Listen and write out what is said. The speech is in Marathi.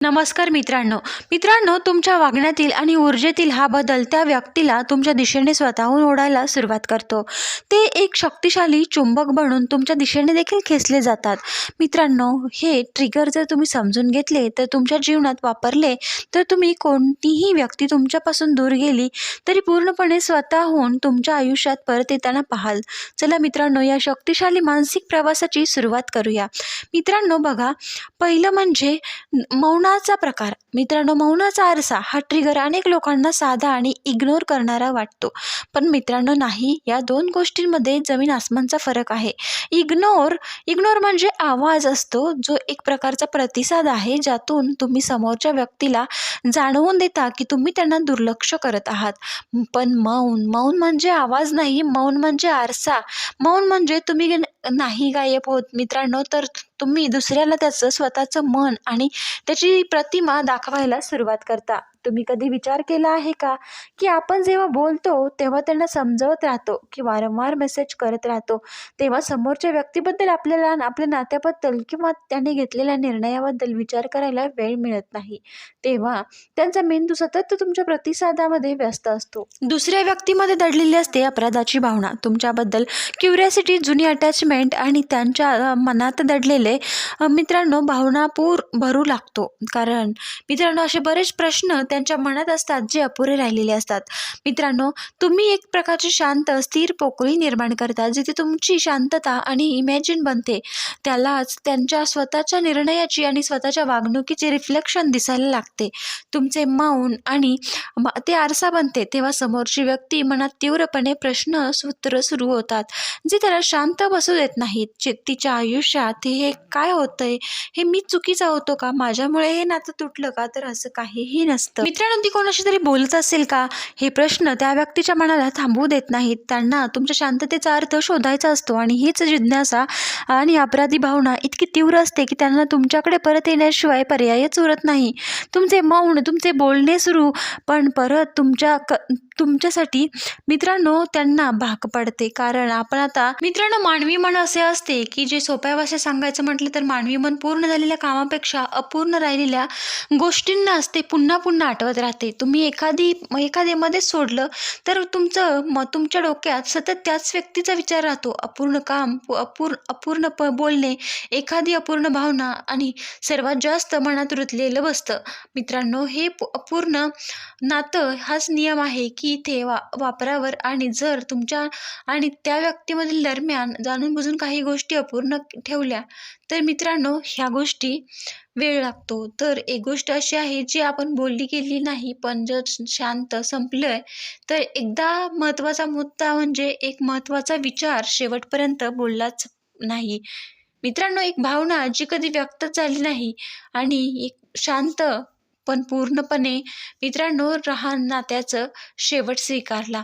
नमस्कार मित्रांनो. मित्रांनो तुमच्या वागण्यातील आणि ऊर्जेतील हा बदल त्या व्यक्तीला तुमच्या दिशेने स्वतःहून ओढायला सुरुवात करतो. ते एक शक्तिशाली चुंबक बनून तुमच्या दिशेने देखील खेचले जातात. मित्रांनो हे ट्रिगर जर तुम्ही समजून घेतले तर तुमच्या जीवनात वापरले तर तुम्ही कोणतीही व्यक्ती तुमच्यापासून दूर गेली तरी पूर्णपणे स्वतःहून तुमच्या आयुष्यात परत येताना पाहाल. चला मित्रांनो या शक्तिशाली मानसिक प्रवासाची सुरुवात करूया. मित्रांनो बघा पहिलं म्हणजे मौनाचा प्रकार. मित्रांनो मौनाचा आरसा हा ट्रिगर अनेक लोकांना साधा आणि इग्नोर करणारा वाटतो. पण मित्रांनो नाही. या दोन गोष्टींमध्ये जमीन आसमानचा फरक आहे. इग्नोर इग्नोर म्हणजे आवाज असतो जो एक प्रकारचा प्रतिसाद आहे ज्यातून तुम्ही समोरच्या व्यक्तीला जाणवून देता की तुम्ही त्यांना दुर्लक्ष करत आहात. पण मौन मौन म्हणजे आवाज नाही मौन म्हणजे आरसा. मौन म्हणजे तुम्ही नाही गायब होत. मित्रांनो तर तुम्ही दुसऱ्याला त्याचं स्वतःचं मन आणि त्याची प्रतिमा दाखवायला सुरुवात करता. तुम्ही कधी विचार केला आहे का? की आपण जेव्हा बोलतो तेव्हा त्यांना समजवत राहतो की वारंवार मेसेज करत राहतो. तेव्हा समोरच्या व्यक्तीबद्दल आपल्याला आपल्या नात्याबद्दल किंवा त्याने घेतलेल्या निर्णयाबद्दल विचार करायला वेळ मिळत नाही. तेव्हा त्यांचा मेंदू सतत तुमच्या प्रतिसादामध्ये व्यस्त असतो. दुसऱ्या व्यक्तीमध्ये दडलेली असते अपराधाची भावना. तुमच्याबद्दल क्युरियासिटी जुनी अटॅचमेंट आणि त्यांच्या मनात दडलेले मित्रांनो भावनापूर भरू लागतो. कारण मित्रांनो असे बरेच प्रश्न त्यांच्या मनात असतात जे अपुरे राहिलेले असतात. मित्रांनो तुम्ही एक प्रकारची शांत स्थिर पोकळी निर्माण करता जिथे तुमची शांतता आणि इमॅजिन बनते. त्यालाच त्यांच्या स्वतःच्या निर्णयाची आणि स्वतःच्या वागणुकीचे रिफ्लेक्शन दिसायला लागते. तुमचे मौन आणि म- ते आरसा बनते. तेव्हा समोरची व्यक्ती मनात तीव्रपणे प्रश्न सूत्र सुरू होतात जे त्याला शांत बसू देत नाहीत. तिच्या आयुष्यात हे काय होतंय? हे मी चुकीचा होतो का? माझ्यामुळे हे नातं तुटलं का? तर असं काहीही नसतं. मित्रांनो ती कोणाशी तरी बोलत असेल का? हे प्रश्न प्रश्न त्या व्यक्तीच्या मनाला थांबवू देत नाहीत. त्यांना तुमच्या शांततेचा अर्थ शोधायचा असतो आणि हीच जिज्ञासा आणि अपराधी भावना इतकी तीव्र असते की त्यांना तुमच्याकडे परत येण्याशिवाय पर्यायच उरत नाही. तुमचे मौन तुमचे बोलणे सुरू पण परत तुमच्या क तुमच्यासाठी मित्रांनो त्यांना भाग पडते. कारण आपण आता मित्रांनो मानवी मन असे असते की जे सोप्या भाषेत सांगायचं म्हटलं तर मानवी मन पूर्ण झालेल्या कामापेक्षा अपूर्ण राहिलेल्या गोष्टींना असते पुन्हा पुन्हा आठवत राहते. तुम्ही एखादी एखाद्यामध्ये सोडलं तर तुमचं म तुमच्या डोक्यात सतत त्याच व्यक्तीचा विचार राहतो. अपूर्ण काम पु- अपूर्ण अपूर्ण प बोलणे एखादी अपूर्ण भावना आणि सर्वात जास्त मनात रुतलेलं बसतं. मित्रांनो हे पु- अपूर्ण नातं हाच नियम आहे की इथे वा वापरावर आणि जर तुमच्या आणि त्या व्यक्तीमधील दरम्यान जाणून बुजून काही गोष्टी अपूर्ण ठेवल्या तर मित्रांनो ह्या गोष्टी वेळ लागतो. तर एक गोष्ट अशी आहे जी आपण बोलली गेली नाही पण जर शांत संपलं तर एकदा महत्त्वाचा मुद्दा म्हणजे एक महत्त्वाचा विचार शेवटपर्यंत बोललाच नाही. मित्रांनो एक भावना जी कधी व्यक्त झाली नाही आणि एक शांत पण पूर्णपणे मित्रांनो राहा नात्याचं शेवट स्वीकारला.